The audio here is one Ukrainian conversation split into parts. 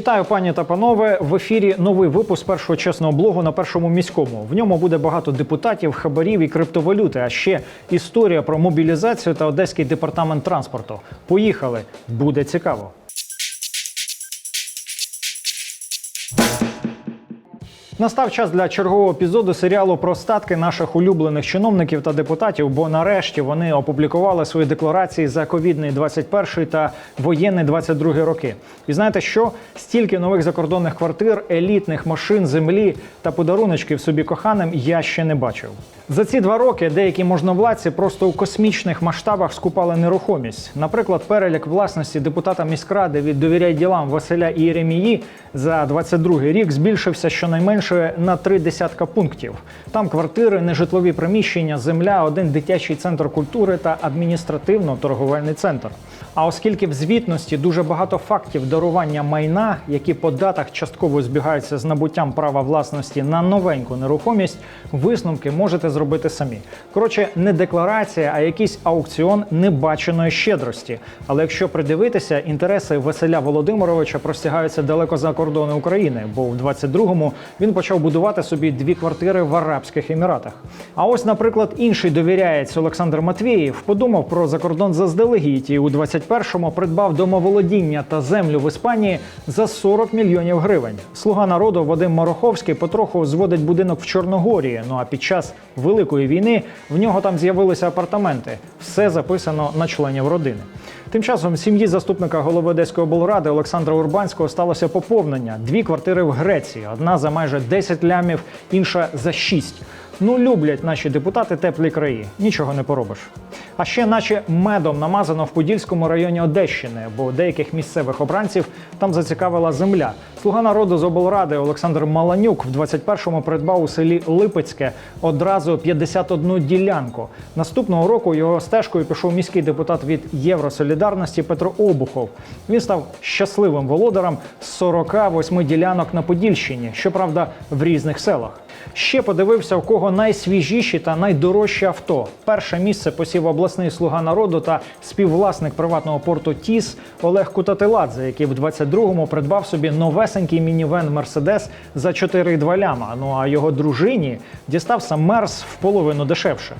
Вітаю, пані та панове. В ефірі новий випуск першого чесного блогу на першому міському. В ньому буде багато депутатів, хабарів і криптовалюти. А ще історія про мобілізацію та одеський департамент транспорту. Поїхали, буде цікаво. Настав час для чергового епізоду серіалу про статки наших улюблених чиновників та депутатів, бо нарешті вони опублікували свої декларації за ковідний 21 та воєнний 22 роки. І знаєте що? Стільки нових закордонних квартир, елітних машин, землі та подаруночків собі коханим я ще не бачив. За ці два роки деякі можновладці просто у космічних масштабах скупали нерухомість. Наприклад, перелік власності депутата міськради від довіряй ділам Василя Єремії за 22 рік збільшився щонайменше на три десятка пунктів. Там квартири, нежитлові приміщення, земля, один дитячий центр культури та адміністративно-торговельний центр. А оскільки в звітності дуже багато фактів дарування майна, які по датах частково збігаються з набуттям права власності на новеньку нерухомість, висновки можете зробити самі. Коротше, не декларація, а якийсь аукціон небаченої щедрості. Але якщо придивитися, інтереси Василя Володимировича простягаються далеко за кордони України, бо в 22-му він почав будувати собі дві квартири в Арабських Еміратах. А ось, наприклад, інший довіряєць Олександр Матвієв подумав про закордон заздалегідь і у 21-му придбав домоволодіння та землю в Іспанії за 40 мільйонів гривень. Слуга народу Вадим Мороховський потроху зводить будинок в Чорногорії. Ну а під час великої війни в нього там з'явилися апартаменти. Все записано на членів родини. Тим часом сім'ї заступника голови Одеської облради Олександра Урбанського сталося поповнення: дві квартири в Греції, одна за майже 10 лямів, інша за 6. Ну, люблять наші депутати теплі краї, нічого не поробиш. А ще, наче медом намазано в Подільському районі Одещини, бо деяких місцевих обранців там зацікавила земля. Слуга народу з облради Олександр Маланюк в 21-му придбав у селі Липецьке одразу 51 ділянку. Наступного року його стежкою пішов міський депутат від Євросолідарності Петро Обухов. Він став щасливим володарем з 48 ділянок на Подільщині, щоправда, в різних селах. Ще подивився, у кого найсвіжіші та найдорожчі авто. Перше місце посів обласний слуга народу та співвласник приватного порту Тіс Олег Кутатиладзе, який в 22-му придбав собі новесенький мінівен Мерседес за 4,2 ляма. Ну а його дружині дістався мерс в половину дешевше.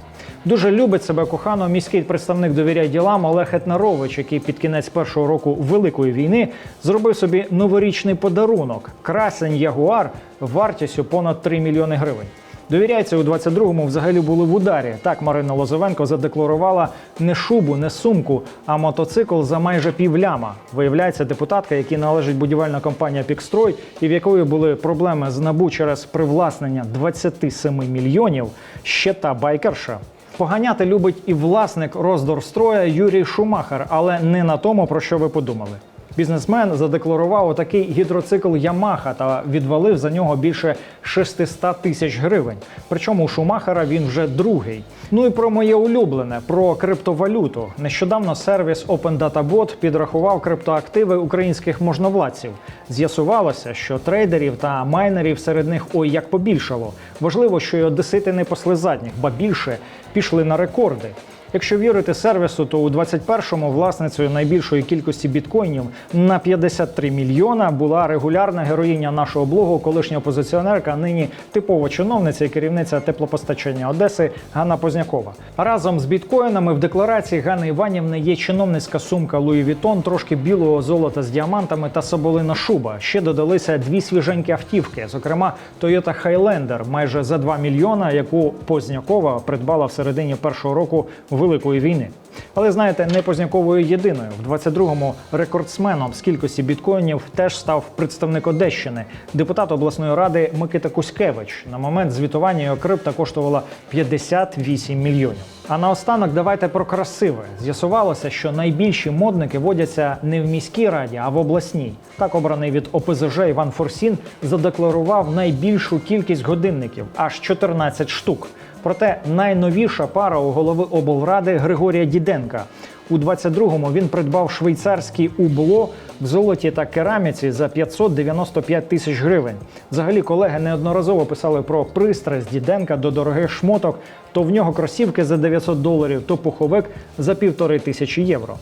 Дуже любить себе кохано міський представник довіряй ділам Олег Етнарович, який під кінець першого року Великої війни зробив собі новорічний подарунок красень Ягуар вартістю понад 3 мільйони гривень. Довіряється у 22-му взагалі були в ударі. Так Марина Лозовенко задекларувала не шубу, не сумку, а мотоцикл за майже півляма. Виявляється, депутатка, якій належить будівельна компанія Пікстрой, і в якої були проблеми з набу через привласнення 27 мільйонів, ще та байкерша. Поганяти любить і власник роздорстроя Юрій Шумахер, але не на тому, про що ви подумали. Бізнесмен задекларував отакий гідроцикл Ямаха та відвалив за нього більше 600 тисяч гривень. Причому у Шумахера він вже другий. Ну і про моє улюблене про криптовалюту. Нещодавно сервіс Open Data Bot підрахував криптоактиви українських можновладців. З'ясувалося, що трейдерів та майнерів серед них ой як побільшало. Важливо, що й одесити не пасли задніх, ба більше пішли на рекорди. Якщо вірити сервісу, то у 21-му власницею найбільшої кількості біткоїнів на 53 мільйона була регулярна героїня нашого блогу, колишня опозиціонерка, нині типова чиновниця і керівниця теплопостачання Одеси Ганна Познякова. Разом з біткоїнами в декларації Ганни Іванівни є чиновницька сумка Луї Вітон, трошки білого золота з діамантами та соболина шуба. Ще додалися дві свіженькі автівки, зокрема Toyota Highlander майже за 2 мільйона, яку Познякова придбала в середині першого року Великої війни. Але знаєте, не Позняковою єдиною. В 22-му рекордсменом з кількості біткоїнів теж став представник Одещини, депутат обласної ради Микита Кузькевич. На момент звітування його крипта коштувала 58 мільйонів. А наостанок давайте про красиве. З'ясувалося, що найбільші модники водяться не в міській раді, а в обласній. Так обраний від ОПЗЖ Іван Форсін задекларував найбільшу кількість годинників аж 14 штук. Проте найновіша пара у голови облради Григорія Діденка. У 22-му він придбав швейцарський убло в золоті та кераміці за 595 тисяч гривень. Взагалі, колеги неодноразово писали про пристрасть Діденка до дорогих шмоток. То в нього кросівки за 900 доларів, то пуховик за півтори тисячі євро.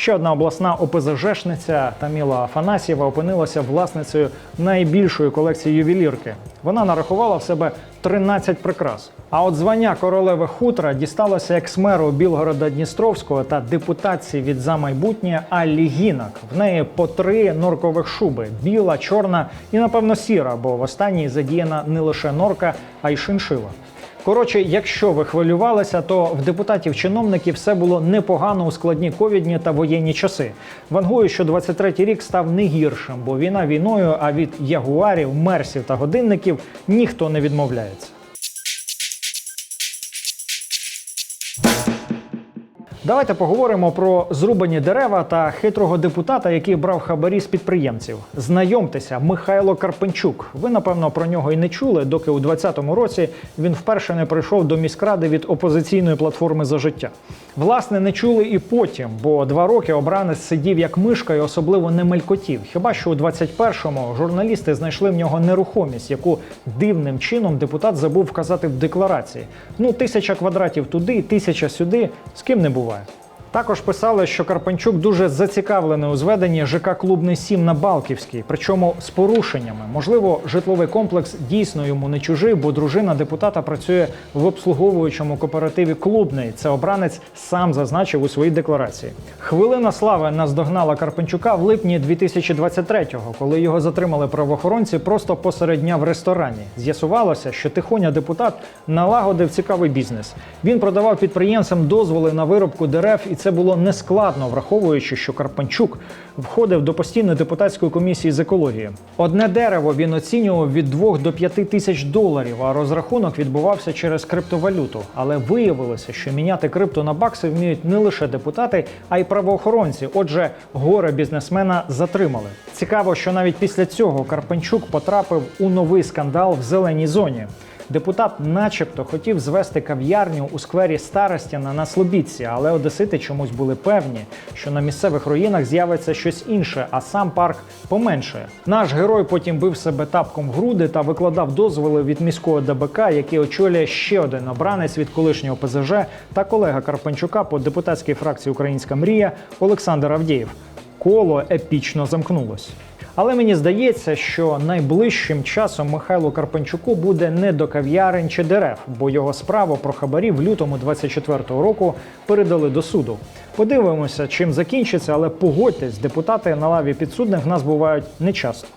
Ще одна обласна ОПЗЖшниця Таміла Афанасьєва опинилася власницею найбільшої колекції ювелірки. Вона нарахувала в себе 13 прикрас. А от звання королеви хутра дісталося екс-меру Білгорода Дністровського та депутатці від за майбутнє Аллі Гінак. В неї по три норкових шуби: біла, чорна і, напевно, сіра, бо в останній задіяна не лише норка, а й шиншила. Коротше, якщо ви хвилювалися, то в депутатів-чиновників все було непогано у складні ковідні та воєнні часи. Вангую, що 23-й рік став не гіршим, бо війна війною, а від ягуарів, мерсів та годинників ніхто не відмовляється. Давайте поговоримо про зрубані дерева та хитрого депутата, який брав хабарі з підприємців. Знайомтеся, Михайло Карпенчук. Ви напевно про нього і не чули, доки у 2020 році він вперше не прийшов до міськради від опозиційної платформи за життя. Власне, не чули і потім, бо два роки обранець сидів як мишка і особливо не мелькотів. Хіба що у 21-му журналісти знайшли в нього нерухомість, яку дивним чином депутат забув вказати в декларації. Ну, тисяча квадратів туди, тисяча сюди. З ким не буває. Також писали, що Карпанчук дуже зацікавлений у зведенні ЖК Клубний 7 на Балківській, причому з порушеннями. Можливо, житловий комплекс дійсно йому не чужий, бо дружина депутата працює в обслуговуючому кооперативі Клубний. Це обранець сам зазначив у своїй декларації. Хвилина слави наздогнала Карпанчука в липні 2023-го, коли його затримали правоохоронці просто посеред дня в ресторані. З'ясувалося, що тихоня депутат налагодив цікавий бізнес. Він продавав підприємцям дозволи на виробку дерев, і це було нескладно, враховуючи, що Карпанчук входив до постійної депутатської комісії з екології. Одне дерево він оцінював від 2 до 5 тисяч доларів, а розрахунок відбувався через криптовалюту. Але виявилося, що міняти крипто на бакси вміють не лише депутати, а й правоохоронці. Отже, горе бізнесмена затримали. Цікаво, що навіть після цього Карпанчук потрапив у новий скандал в зеленій зоні. Депутат, начебто, хотів звести кав'ярню у сквері Старостяна на Слобідці, але одесити чомусь були певні, що на місцевих руїнах з'явиться щось інше, а сам парк поменшає. Наш герой потім бив себе тапком в груди та викладав дозволи від міського ДБК, який очолює ще один обранець від колишнього ПЗЖ та колега Карпанчука по депутатській фракції Українська мрія Олександр Авдєєв. Коло епічно замкнулось. Але мені здається, що найближчим часом Михайлу Карпенчуку буде не до кав'ярень чи дерев, бо його справу про хабарі в лютому 24-го року передали до суду. Подивимося, чим закінчиться, але погодьтесь, депутати на лаві підсудних нас бувають нечасто.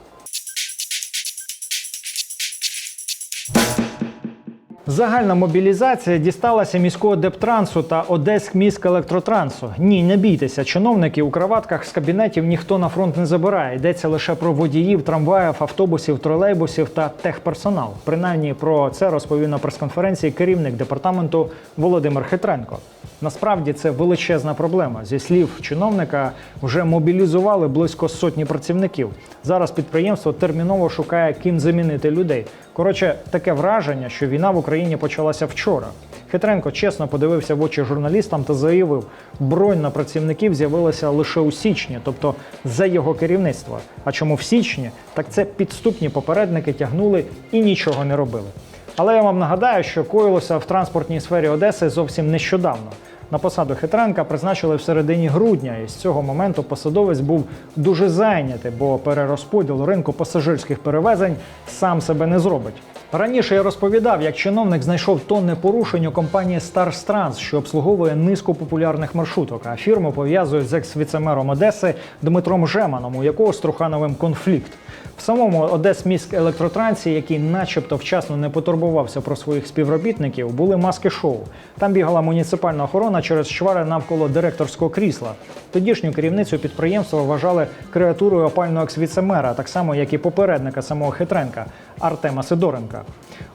Загальна мобілізація дісталася міського дептрансу та Одеськміськелектротрансу. Ні, не бійтеся, чиновники у краватках з кабінетів ніхто на фронт не забирає. Йдеться лише про водіїв, трамваїв, автобусів, тролейбусів та техперсонал. Принаймні про це розповів на прес-конференції керівник департаменту Володимир Хитренко. Насправді це величезна проблема. Зі слів чиновника, вже мобілізували близько сотні працівників. Зараз підприємство терміново шукає ким замінити людей. Коротше, таке враження, що війна в Україні почалася вчора. Хитренко чесно подивився в очі журналістам та заявив, бронь на працівників з'явилася лише у січні, тобто за його керівництва. А чому в січні? Так це підступні попередники тягнули і нічого не робили. Але я вам нагадаю, що коїлося в транспортній сфері Одеси зовсім нещодавно. На посаду Хитренка призначили в середині грудня, і з цього моменту посадовець був дуже зайнятий, бо перерозподіл ринку пасажирських перевезень сам себе не зробить. Раніше я розповідав, як чиновник знайшов тонни порушень у компанії Stars що обслуговує низку популярних маршруток. А фірму пов'язують з екс-віцемером Одеси Дмитром Жеманом, у якого з Трухановим конфлікт. В самому Одесміськ електротрансі, який, начебто, вчасно не потурбувався про своїх співробітників, були маски шоу. Там бігала муніципальна охорона через чвари навколо директорського крісла. Тодішню керівницю підприємства вважали креатурою опального екс-віцемера, так само як і попередника самого Хитренка Артема Сидоренка.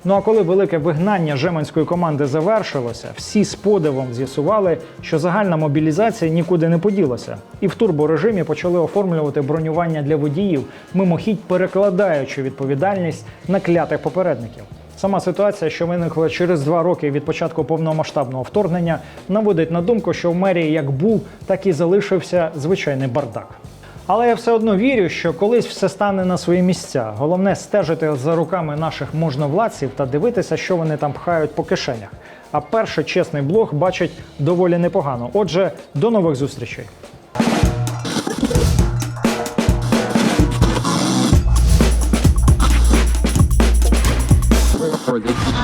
Ну а коли велике вигнання жеманської команди завершилося, всі з подивом з'ясували, що загальна мобілізація нікуди не поділася, і в турборежимі почали оформлювати бронювання для водіїв, мимохідь перекладаючи відповідальність на клятих попередників. Сама ситуація, що виникла через два роки від початку повномасштабного вторгнення, наводить на думку, що в мерії як був, так і залишився звичайний бардак. Але я все одно вірю, що колись все стане на свої місця. Головне стежити за руками наших можновладців та дивитися, що вони там пхають по кишенях. А перший чесний блог бачить доволі непогано. Отже, до нових зустрічей. for they